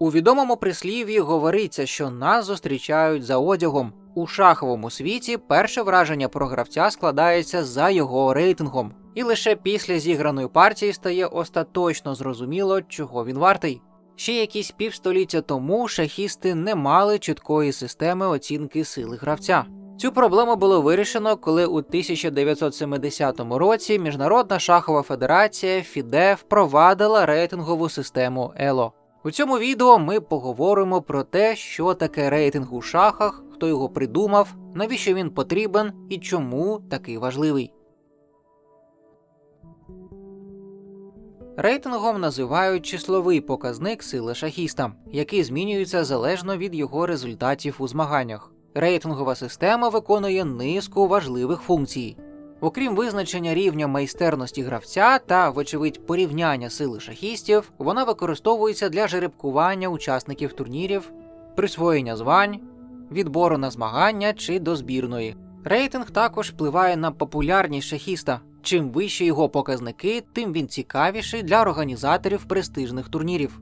У відомому прислів'ї говориться, що нас зустрічають за одягом. У шаховому світі перше враження про гравця складається за його рейтингом, і лише після зіграної партії стає остаточно зрозуміло, чого він вартий. Ще якісь півстоліття тому шахісти не мали чіткої системи оцінки сили гравця. Цю проблему було вирішено, коли у 1970 році Міжнародна шахова федерація FIDE впровадила рейтингову систему ELO. У цьому відео ми поговоримо про те, що таке рейтинг у шахах, хто його придумав, навіщо він потрібен і чому такий важливий. Рейтингом називають числовий показник сили шахіста, який змінюється залежно від його результатів у змаганнях. Рейтингова система виконує низку важливих функцій. Окрім визначення рівня майстерності гравця та, вочевидь, порівняння сили шахістів, вона використовується для жеребкування учасників турнірів, присвоєння звань, відбору на змагання чи до збірної. Рейтинг також впливає на популярність шахіста. Чим вищі його показники, тим він цікавіший для організаторів престижних турнірів.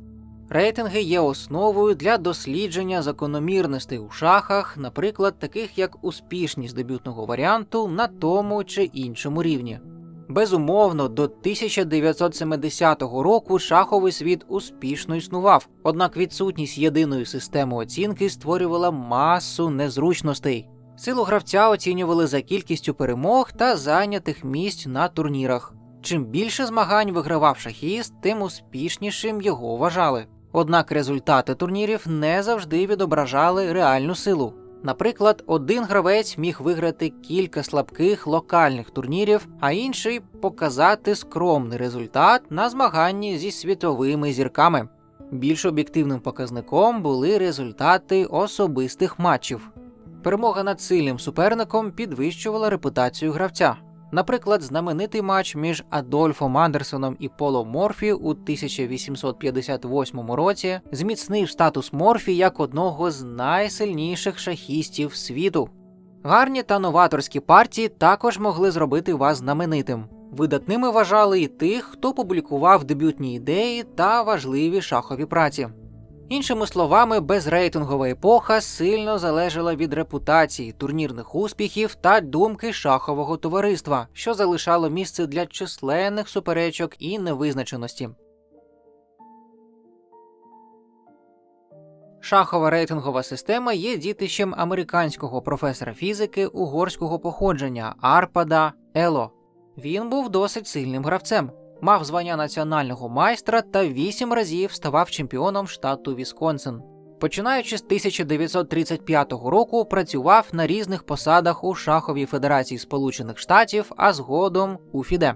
Рейтинги є основою для дослідження закономірностей у шахах, наприклад, таких як успішність дебютного варіанту на тому чи іншому рівні. Безумовно, до 1970 року шаховий світ успішно існував, однак відсутність єдиної системи оцінки створювала масу незручностей. Силу гравця оцінювали за кількістю перемог та зайнятих місць на турнірах. Чим більше змагань вигравав шахіст, тим успішнішим його вважали. Однак результати турнірів не завжди відображали реальну силу. Наприклад, один гравець міг виграти кілька слабких локальних турнірів, а інший показати скромний результат на змаганні зі світовими зірками. Більш об'єктивним показником були результати особистих матчів. Перемога над сильним суперником підвищувала репутацію гравця. Наприклад, знаменитий матч між Адольфом Андерсоном і Поло Морфі у 1858 році зміцнив статус Морфі як одного з найсильніших шахістів світу. Гарні та новаторські партії також могли зробити вас знаменитим. Видатними вважали і тих, хто публікував дебютні ідеї та важливі шахові праці. Іншими словами, безрейтингова епоха сильно залежала від репутації, турнірних успіхів та думки шахового товариства, що залишало місце для численних суперечок і невизначеності. Шахова рейтингова система є дітищем американського професора фізики угорського походження Арпада Ело. Він був досить сильним гравцем мав звання національного майстра та вісім разів ставав чемпіоном штату Вісконсин. Починаючи з 1935 року, працював на різних посадах у Шаховій Федерації Сполучених Штатів, а згодом у ФІДЕ.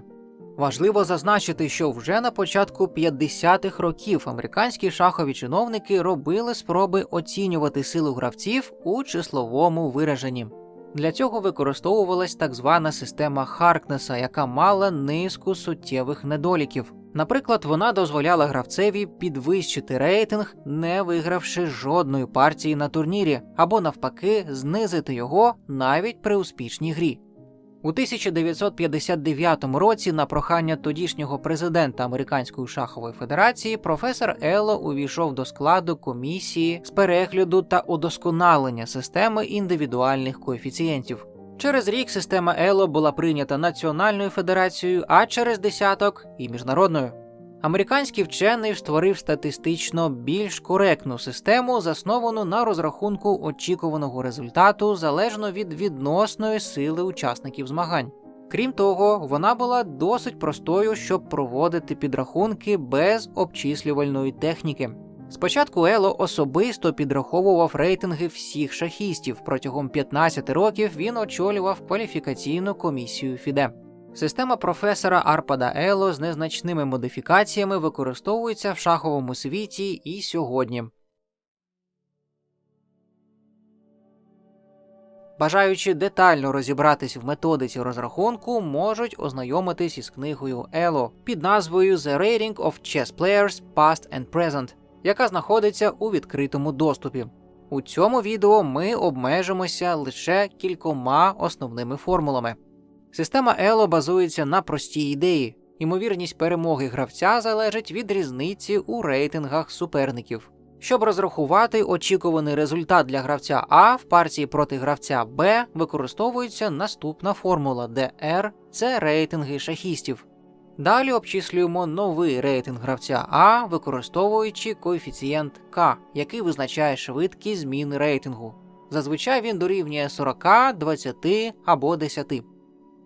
Важливо зазначити, що вже на початку 50-х років американські шахові чиновники робили спроби оцінювати силу гравців у числовому вираженні. Для цього використовувалась так звана система Харкнеса, яка мала низку суттєвих недоліків. Наприклад, вона дозволяла гравцеві підвищити рейтинг, не вигравши жодної партії на турнірі, або навпаки, знизити його навіть при успішній грі. У 1959 році на прохання тодішнього президента Американської шахової федерації професор Елло увійшов до складу комісії з перегляду та удосконалення системи індивідуальних коефіцієнтів. Через рік система Ело була прийнята Національною федерацією, а через десяток і міжнародною. Американський вчений створив статистично більш коректну систему, засновану на розрахунку очікуваного результату залежно від відносної сили учасників змагань. Крім того, вона була досить простою, щоб проводити підрахунки без обчислювальної техніки. Спочатку Ело особисто підраховував рейтинги всіх шахістів. Протягом 15 років він очолював кваліфікаційну комісію ФІДЕ. Система професора Арпада Ело з незначними модифікаціями використовується в шаховому світі і сьогодні. Бажаючи детально розібратись в методиці розрахунку, можуть ознайомитись із книгою Ело під назвою The Rating of Chess Players Past and Present, яка знаходиться у відкритому доступі. У цьому відео ми обмежимося лише кількома основними формулами. Система Ело базується на простій ідеї. Ймовірність перемоги гравця залежить від різниці у рейтингах суперників. Щоб розрахувати очікуваний результат для гравця А в партії проти гравця Б використовується наступна формула, R – це рейтинги шахістів. Далі обчислюємо новий рейтинг гравця А, використовуючи коефіцієнт К, який визначає швидкість зміни рейтингу. Зазвичай він дорівнює 40, 20 або 10.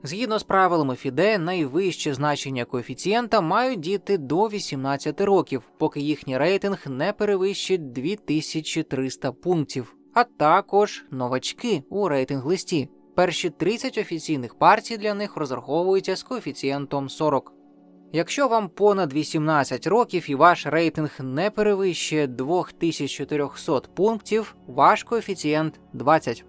Згідно з правилами ФІДЕ, найвище значення коефіцієнта мають діти до 18 років, поки їхній рейтинг не перевищить 2300 пунктів, а також новачки у рейтинг листі. Перші 30 офіційних партій для них розраховуються з коефіцієнтом 40. Якщо вам понад 18 років і ваш рейтинг не перевищує 2400 пунктів, ваш коефіцієнт 20.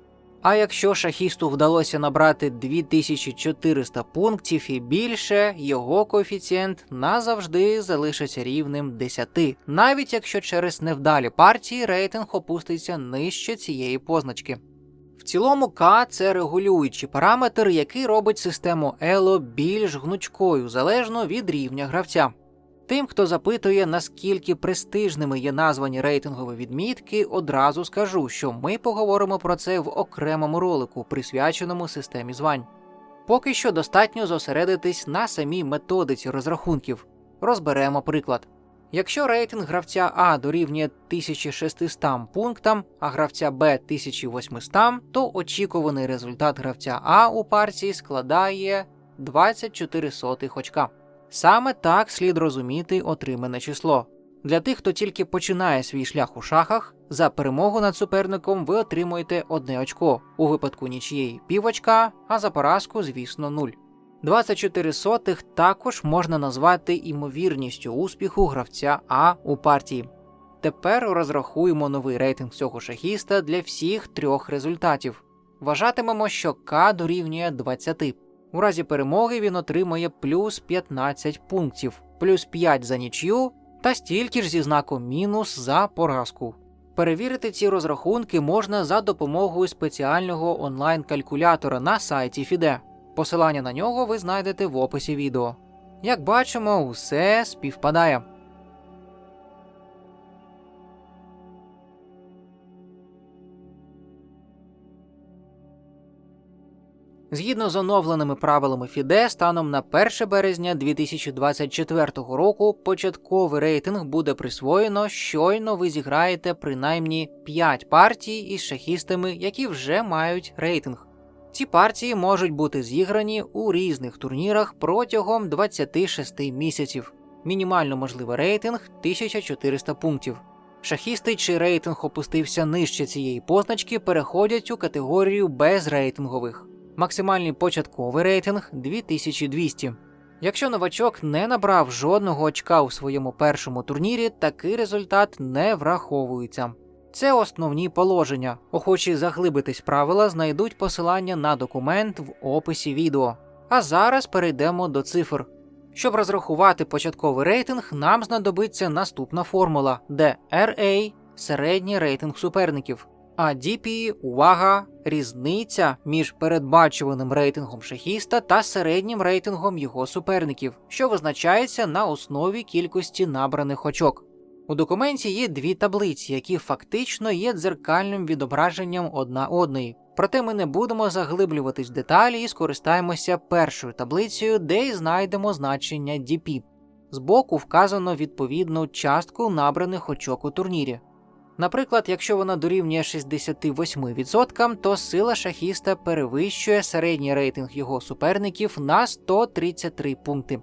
А якщо шахісту вдалося набрати 2400 пунктів і більше, його коефіцієнт назавжди залишиться рівнем 10, навіть якщо через невдалі партії рейтинг опуститься нижче цієї позначки. В цілому К це регулюючий параметр, який робить систему ELO більш гнучкою залежно від рівня гравця. Тим, хто запитує, наскільки престижними є названі рейтингові відмітки, одразу скажу, що ми поговоримо про це в окремому ролику, присвяченому системі звань. Поки що достатньо зосередитись на самій методиці розрахунків. Розберемо приклад. Якщо рейтинг гравця А дорівнює 1600 пунктам, а гравця Б 1800, то очікуваний результат гравця А у партії складає 24 сотих очка. Саме так слід розуміти отримане число. Для тих, хто тільки починає свій шлях у шахах, за перемогу над суперником ви отримуєте одне очко, у випадку нічієї півочка, а за поразку, звісно, нуль. 24 сотих також можна назвати імовірністю успіху гравця А у партії. Тепер розрахуємо новий рейтинг цього шахіста для всіх трьох результатів. Вважатимемо, що К дорівнює 20. У разі перемоги він отримує плюс 15 пунктів, плюс 5 за нічю та стільки ж зі знаком мінус за поразку. Перевірити ці розрахунки можна за допомогою спеціального онлайн-калькулятора на сайті FIDE. Посилання на нього ви знайдете в описі відео. Як бачимо, усе співпадає. Згідно з оновленими правилами ФІДЕ, станом на 1 березня 2024 року початковий рейтинг буде присвоєно, щойно ви зіграєте принаймні 5 партій із шахістами, які вже мають рейтинг. Ці партії можуть бути зіграні у різних турнірах протягом 26 місяців. Мінімально можливий рейтинг 1400 пунктів. Шахісти, чий рейтинг опустився нижче цієї позначки, переходять у категорію безрейтингових. Максимальний початковий рейтинг 2200. Якщо новачок не набрав жодного очка у своєму першому турнірі, такий результат не враховується. Це основні положення. Охочі заглибитись правила знайдуть посилання на документ в описі відео. А зараз перейдемо до цифр. Щоб розрахувати початковий рейтинг, нам знадобиться наступна формула, де RA – середній рейтинг суперників, а DP – увага, різниця між передбачуваним рейтингом шахіста та середнім рейтингом його суперників, що визначається на основі кількості набраних очок. У документі є дві таблиці, які фактично є дзеркальним відображенням одна одної. Проте ми не будемо заглиблюватись в деталі і скористаємося першою таблицею, де й знайдемо значення DP. Збоку вказано відповідну частку набраних очок у турнірі. Наприклад, якщо вона дорівнює 68%, то сила шахіста перевищує середній рейтинг його суперників на 133 пункти.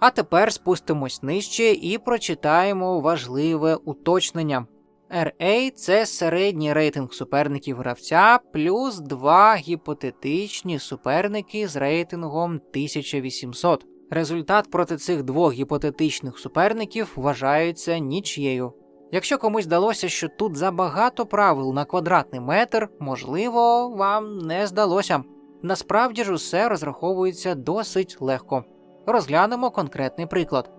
А тепер спустимось нижче і прочитаємо важливе уточнення. RA – це середній рейтинг суперників гравця плюс два гіпотетичні суперники з рейтингом 1800. Результат проти цих двох гіпотетичних суперників вважається нічєю. Якщо комусь здалося, що тут забагато правил на квадратний метр, можливо, вам не здалося. Насправді ж усе розраховується досить легко. Розглянемо конкретний приклад.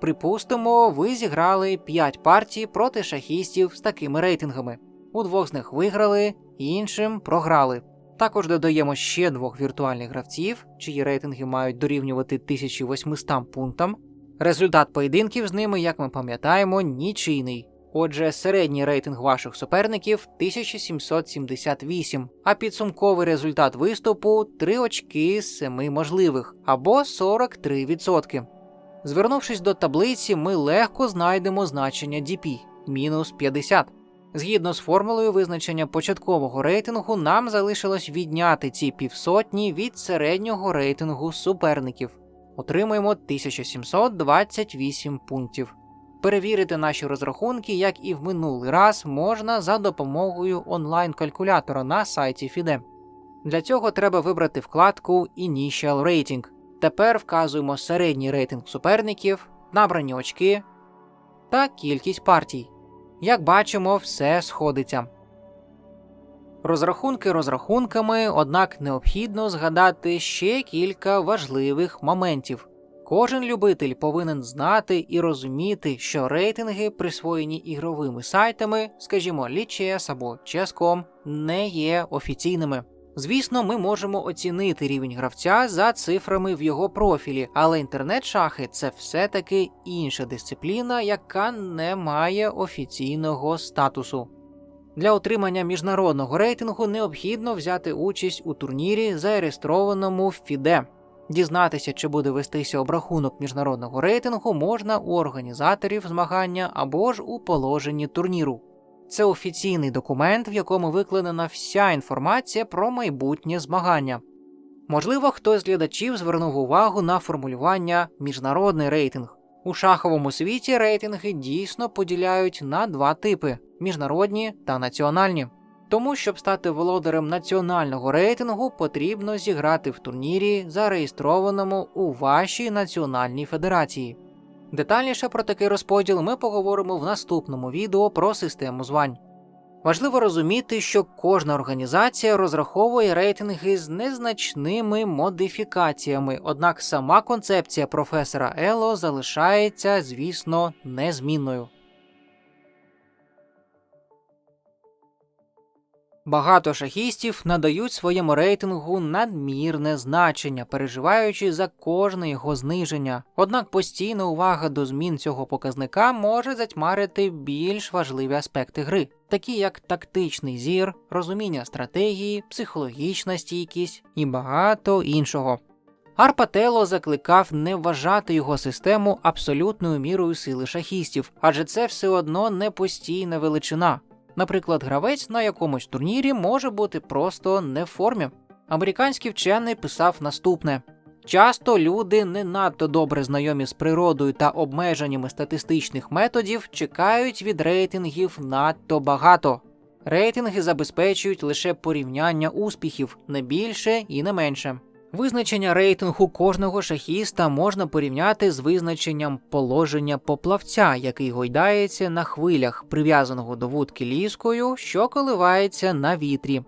Припустимо, ви зіграли 5 партій проти шахістів з такими рейтингами. У двох з них виграли, іншим програли. Також додаємо ще двох віртуальних гравців, чиї рейтинги мають дорівнювати 1800 пунктам. Результат поєдинків з ними, як ми пам'ятаємо, нічийний. Отже, середній рейтинг ваших суперників 1778, а підсумковий результат виступу 3 очки з 7 можливих або 43%. Звернувшись до таблиці, ми легко знайдемо значення DP мінус 50. Згідно з формулою визначення початкового рейтингу, нам залишилось відняти ці півсотні від середнього рейтингу суперників. Отримуємо 1728 пунктів. Перевірити наші розрахунки, як і в минулий раз, можна за допомогою онлайн-калькулятора на сайті FIDE. Для цього треба вибрати вкладку Initial Rating. Тепер вказуємо середній рейтинг суперників, набрані очки та кількість партій. Як бачимо, все сходиться. Розрахунки розрахунками, однак необхідно згадати ще кілька важливих моментів. Кожен любитель повинен знати і розуміти, що рейтинги, присвоєні ігровими сайтами, скажімо, Lichess або Chess.com, не є офіційними. Звісно, ми можемо оцінити рівень гравця за цифрами в його профілі, але інтернет-шахи це все-таки інша дисципліна, яка не має офіційного статусу. Для отримання міжнародного рейтингу необхідно взяти участь у турнірі, зареєстрованому в FIDE. Дізнатися, чи буде вестися обрахунок міжнародного рейтингу, можна у організаторів змагання або ж у положенні турніру. Це офіційний документ, в якому викладена вся інформація про майбутнє змагання. Можливо, хтось з глядачів звернув увагу на формулювання міжнародний рейтинг. У шаховому світі рейтинги дійсно поділяють на два типи міжнародні та національні. Тому, щоб стати володарем національного рейтингу, потрібно зіграти в турнірі, зареєстрованому у вашій національній федерації. Детальніше про такий розподіл ми поговоримо в наступному відео про систему звань. Важливо розуміти, що кожна організація розраховує рейтинги з незначними модифікаціями, однак сама концепція професора Ело залишається, звісно, незмінною. Багато шахістів надають своєму рейтингу надмірне значення, переживаючи за кожне його зниження. Однак постійна увага до змін цього показника може затьмарити більш важливі аспекти гри, такі як тактичний зір, розуміння стратегії, психологічна стійкість і багато іншого. Арпатело закликав не вважати його систему абсолютною мірою сили шахістів, адже це все одно не постійна величина. Наприклад, гравець на якомусь турнірі може бути просто не в формі. Американський вчений писав наступне: часто люди, не надто добре знайомі з природою та обмеженнями статистичних методів, чекають від рейтингів надто багато. Рейтинги забезпечують лише порівняння успіхів, не більше і не менше. Визначення рейтингу кожного шахіста можна порівняти з визначенням положення поплавця, який гойдається на хвилях, прив'язаного до вудки ліскою, що коливається на вітрі.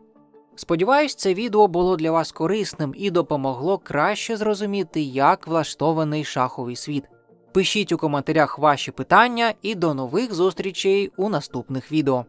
Сподіваюсь, це відео було для вас корисним і допомогло краще зрозуміти, як влаштований шаховий світ. Пишіть у коментарях ваші питання і до нових зустрічей у наступних відео.